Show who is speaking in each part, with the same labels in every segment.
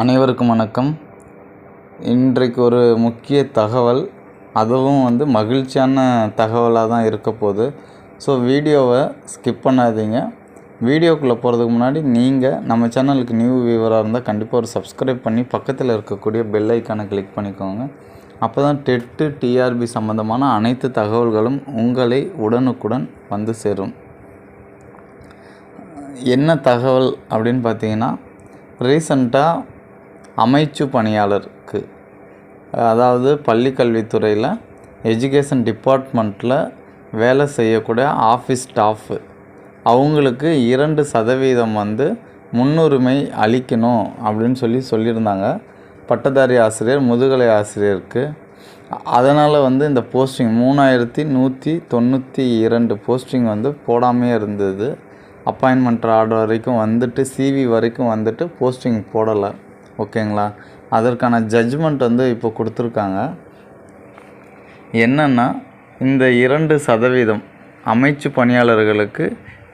Speaker 1: அனைவருக்கும் வணக்கம். இன்றைக்கு ஒரு முக்கிய தகவல் அதுவும் வந்து மகிழ்ச்சியான தகவலாக தான் இருக்க போகுது. ஸோ வீடியோவை ஸ்கிப் பண்ணாதீங்க. வீடியோக்குள்ளே போகிறதுக்கு முன்னாடி நீங்கள் நம்ம சேனலுக்கு நியூ வியூவராக இருந்தால் கண்டிப்பாக ஒரு சப்ஸ்கிரைப் பண்ணி பக்கத்தில் இருக்கக்கூடிய பெல் ஐக்கானை கிளிக் பண்ணிக்கோங்க. அப்போ தான் டெட்டு டிஆர்பி சம்மந்தமான அனைத்து தகவல்களும் உங்களை உடனுக்குடன் வந்து சேரும். என்ன தகவல் அப்படின்னு பார்த்தீங்கன்னா ரீசண்டாக அமைச்சு பணியாளருக்கு அதாவது பள்ளி கல்வித்துறையில் எஜுகேஷன் டிபார்ட்மெண்ட்டில் வேலை செய்யக்கூடிய ஆஃபீஸ் ஸ்டாஃபு அவங்களுக்கு இரண்டு சதவீதம் வந்து முன்னுரிமை அளிக்கணும் அப்படின்னு சொல்லி சொல்லியிருந்தாங்க. பட்டதாரி ஆசிரியர் முதுகலை ஆசிரியருக்கு. அதனால் வந்து இந்த போஸ்டிங் மூணாயிரத்தி நூற்றி தொண்ணூற்றி இரண்டு போஸ்டிங் வந்து போடாமே இருந்தது. அப்பாயின்மெண்ட் ஆர்டர் வரைக்கும் வந்துட்டு சிவி வரைக்கும் வந்துட்டு போஸ்டிங் போடலை. ஓகேங்களா? அதற்கான ஜட்ஜ்மெண்ட் வந்து இப்போ கொடுத்துருக்காங்க. என்னென்னா இந்த இரண்டு சதவீதம் அமைச்சு பணியாளர்களுக்கு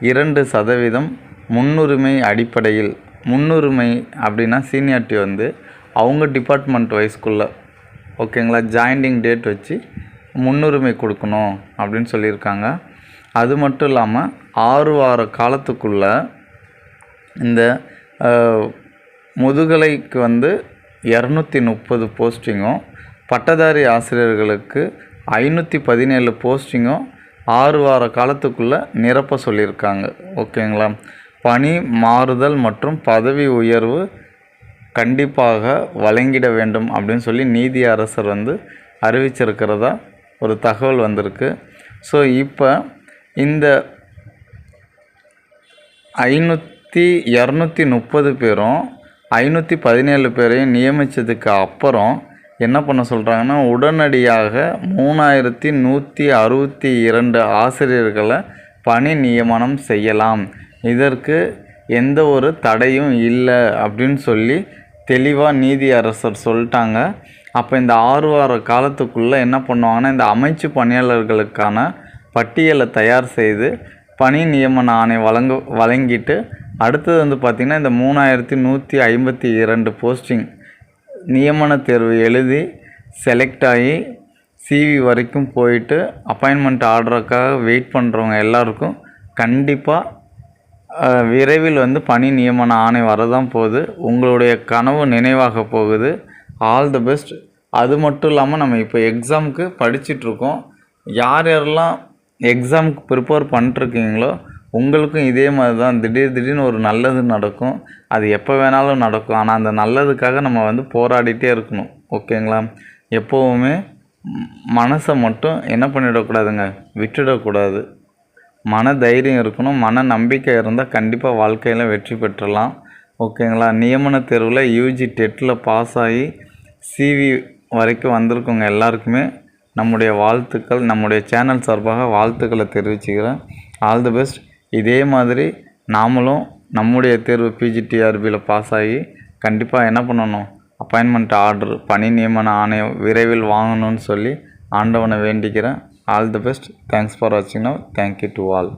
Speaker 1: இரண்டு சதவீதம் முன்னுரிமை அடிப்படையில் முன்னுரிமை அப்படின்னா சீனியாரிட்டி வந்து அவங்க டிபார்ட்மெண்ட் வைஸ்குள்ளே ஓகேங்களா ஜாயிண்டிங் டேட் வச்சு முன்னுரிமை கொடுக்கணும் அப்படின்னு சொல்லியிருக்காங்க. அது மட்டும் இல்லாமல் ஆறு வார காலத்துக்குள்ளே இந்த முதுகலைக்கு வந்து இரநூத்தி முப்பது போஸ்டிங்கும் பட்டதாரி ஆசிரியர்களுக்கு ஐநூற்றி பதினேழு போஸ்டிங்கும் ஆறு வார காலத்துக்குள்ளே நிரப்ப சொல்லியிருக்காங்க. ஓகேங்களா? பணி மாறுதல் மற்றும் பதவி உயர்வு கண்டிப்பாக வழங்கிட வேண்டும் அப்படின்னு சொல்லி நீதி அரசர் வந்து அறிவிச்சிருக்கிறதா ஒரு தகவல் வந்திருக்கு. ஸோ இப்போ இந்த ஐநூற்றி இரநூத்தி முப்பது பேரும் ஐநூற்றி பதினேழு பேரையும் நியமித்ததுக்கு அப்புறம் என்ன பண்ண சொல்கிறாங்கன்னா உடனடியாக மூணாயிரத்தி நூற்றி அறுபத்தி இரண்டு ஆசிரியர்களை பணி நியமனம் செய்யலாம். இதற்கு எந்த ஒரு தடையும் இல்லை அப்படின்னு சொல்லி தெளிவாக நீதி அரசர் சொல்லிட்டாங்க. அப்போ இந்த ஆறு வார காலத்துக்குள்ளே என்ன பண்ணுவாங்கன்னா இந்த அமைச்சு பணியாளர்களுக்கான பட்டியலை தயார் செய்து பணி நியமன ஆணை வழங்க வழங்கிட்டு அடுத்தது வந்து பார்த்திங்கன்னா இந்த மூணாயிரத்தி நூற்றி ஐம்பத்தி இரண்டு போஸ்டிங் நியமன தேர்வு எழுதி செலக்ட் ஆகி சிவி வரைக்கும் போயிட்டு அப்பாயின்மெண்ட் ஆர்டருக்காக வெயிட் பண்ணுறவங்க எல்லாருக்கும் கண்டிப்பாக விரைவில் வந்து பணி நியமன ஆணை வரதான் போகுது. உங்களுடைய கனவு நினைவாக போகுது. ஆல் தி பெஸ்ட் அது மட்டும் இல்லாமல் நம்ம இப்போ எக்ஸாமுக்கு படிச்சிட்ருக்கோம் யார் யாரெல்லாம் எக்ஸாமுக்கு ப்ரிப்பேர் பண்ணிட்ருக்கீங்களோ உங்களுக்கும் இதே மாதிரி தான் திடீர் திடீர்னு ஒரு நல்லது நடக்கும். அது எப்போ வேணாலும் நடக்கும். ஆனால் அந்த நல்லதுக்காக நம்ம வந்து போராடிட்டே இருக்கணும். ஓகேங்களா? எப்போவுமே மனசை மட்டும் என்ன பண்ணிடக்கூடாதுங்க? விட்டுடக்கூடாது. மன தைரியம் இருக்கணும். மன நம்பிக்கை இருந்தால் கண்டிப்பாக வாழ்க்கையில் வெற்றி பெற்றலாம். ஓகேங்களா? நியமன தேர்வில் யூஜி டெட்டில் பாஸ் ஆகி சிவி வரைக்கும் வந்திருக்கவங்க எல்லாருக்குமே. நம்முடைய வாழ்த்துக்கள். நம்முடைய சேனல் சார்பாக வாழ்த்துக்களை தெரிவிச்சுக்கிறேன். ஆல் தி பெஸ்ட் இதே மாதிரி நாமளும் நம்முடைய தேர்வு பிஜிடிஆர்பியில் பாஸ் ஆகி கண்டிப்பாக என்ன பண்ணணும்? அப்பாயின்மெண்ட் ஆர்டர் பணி நியமன ஆணையம் விரைவில் வாங்கணும்னு சொல்லி ஆண்டவனை வேண்டிக்கிறேன். All the best thanks for வாட்சிங் now thank you to all